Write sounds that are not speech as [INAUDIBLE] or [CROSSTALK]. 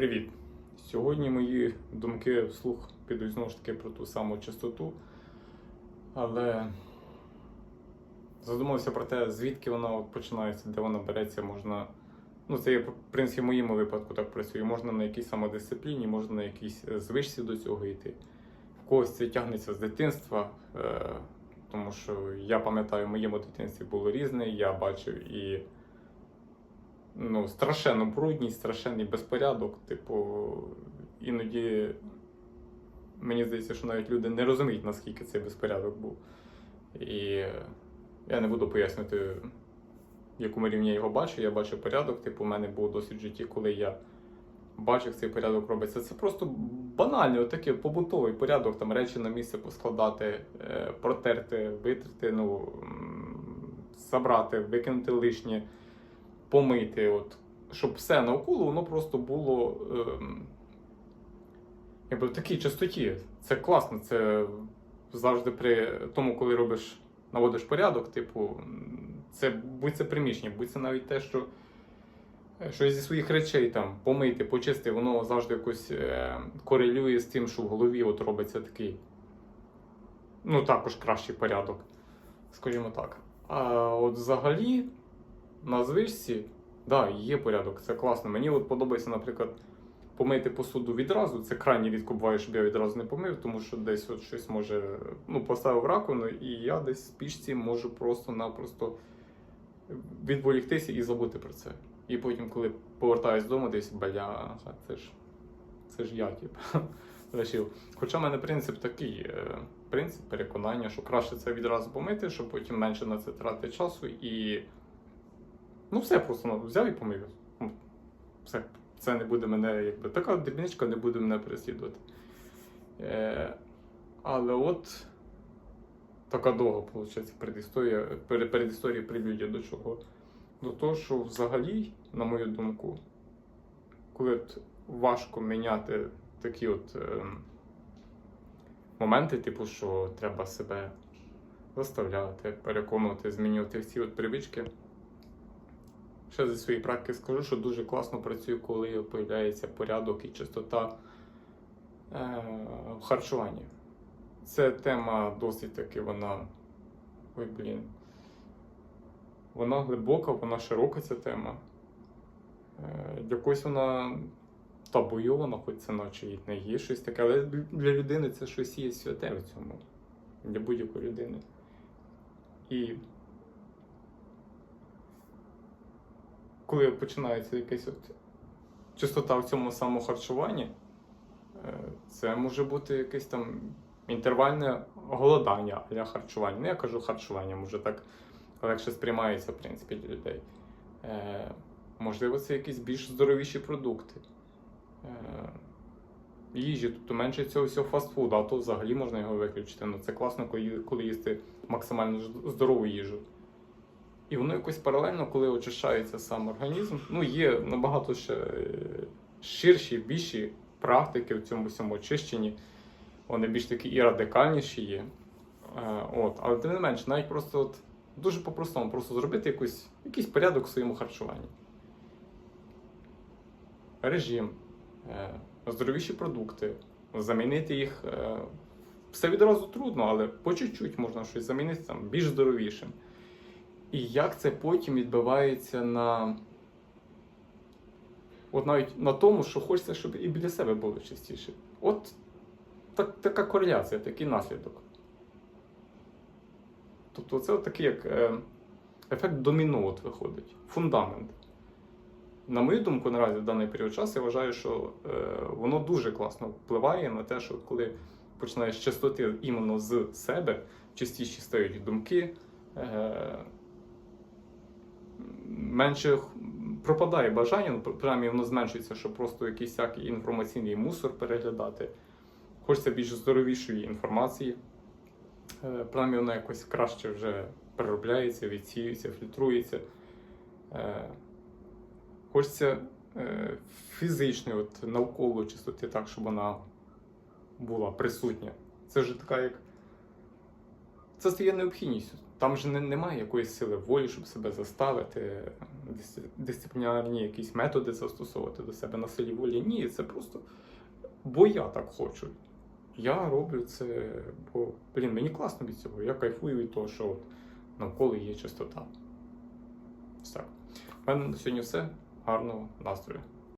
Привіт! Сьогодні мої думки вслух підуть знову ж таки про ту саму частоту, але задумався про те, звідки вона от починається, де вона береться, можна. Ну, це є, в принципі, в моєму випадку так працює. Можна на якійсь самодисципліні, можна на якійсь е, звичці до цього йти. В когось це тягнеться з дитинства, е, тому що я пам'ятаю, в моєму дитинстві було різне, я бачив і ну, страшенну брудність, страшенний безпорядок. Типу, іноді мені здається, що навіть люди не розуміють, наскільки цей безпорядок був. І я не буду пояснювати, в якому рівні я його бачу. Я бачу порядок. Типу, у мене був досвід в житті, коли я бачив цей порядок робиться. Це просто банальний, отакий побутовий порядок, там речі на місце поскладати, е, протерти, витерти, ну, забрати, викинути лишнє помити, от, щоб все навколо воно просто було ем, якби в такій частоті. Це класно, це завжди при тому, коли робиш, наводиш порядок, типу, це будь це приміщення, будь це навіть те, що е, щось зі своїх речей там помити, почистити, воно завжди якось е, корелює з тим, що в голові от робиться такий, ну також кращий порядок, скажімо так. А от взагалі на звичці, да, є порядок, це класно. Мені от подобається, наприклад, помити посуду відразу. Це крайні рідко буває, щоб я відразу не помив, тому що десь от щось може ну, поставив раковину, і я десь в пічці можу просто-напросто відволіктися і забути про це. І потім, коли повертаюсь додому, десь бля, це ж це ж я, типу, [LAUGHS] лишив. Хоча в мене принцип такий, е, принцип переконання, що краще це відразу помити, щоб потім менше на це тратити часу і. Ну, все просто ну, взяв і помив. Ну, Все, це не буде мене, якби така дрібничка не буде мене переслідувати. Е, але от така довга, виходить, передісторія, пере- передісторія прелюдія до чого? До того, що взагалі, на мою думку, коли от важко міняти такі от е, моменти, типу, що треба себе заставляти, переконувати, змінювати ці от привички. Ще зі своєї практики скажу, що дуже класно працює, коли появляється порядок і чистота е, в харчуванні. Це тема досить таки вона. Ой, блін. Вона глибока, вона широка ця тема. Е, для когось вона табуйована, хоч це наче і не є щось таке, але для людини це щось є святе в цьому. Для будь-якої людини. І коли починається якась от чистота в цьому самохарчуванні, е, це може бути якесь там інтервальне голодання для харчування. Ну, я кажу харчування, може так легше сприймається, в принципі, для людей. Е, Можливо, це якісь більш здоровіші продукти. Е, Їжі, тобто менше цього всього фастфуду, а то взагалі можна його виключити. Ну, це класно, коли, коли їсти максимально здорову їжу. І воно якось паралельно, коли очищається сам організм, ну є набагато ще е, ширші, більші практики в цьому всьому очищенні. Вони більш такі і радикальніші є. Е, От, але тим не менш, навіть просто от, дуже по-простому, просто зробити якусь, якийсь порядок в своєму харчуванні. Режим, е, здоровіші продукти, замінити їх. Все відразу трудно, але по чуть-чуть можна щось замінити там, більш здоровішим. І як це потім відбивається на. От навіть на тому, що хочеться, щоб і біля себе було частіше. От так, така кореляція, такий наслідок. Тобто це от такий як е, ефект доміно от виходить, фундамент. На мою думку, наразі в даний період часу я вважаю, що е, воно дуже класно впливає на те, що коли починаєш з чистоти іменно з себе, частіші стають думки. Е, менше пропадає бажання, ну, принаймні воно зменшується, щоб просто якийсь всякий інформаційний мусор переглядати. Хочеться більш здоровішої інформації. Е, Принаймні вона якось краще вже переробляється, відсіюється, фільтрується. Е, Хочеться е, фізичної, от, навколо чистоти, так, щоб вона була присутня. Це вже така як. Це стає необхідністю. Там же не, немає якоїсь сили волі, щоб себе заставити, дисциплінарні якісь методи застосовувати до себе на силі волі. Ні, це просто бо я так хочу. Я роблю це, бо блін, мені класно від цього. Я кайфую від того, що от навколо є чистота. Так. У мене на сьогодні все. Гарного настрою.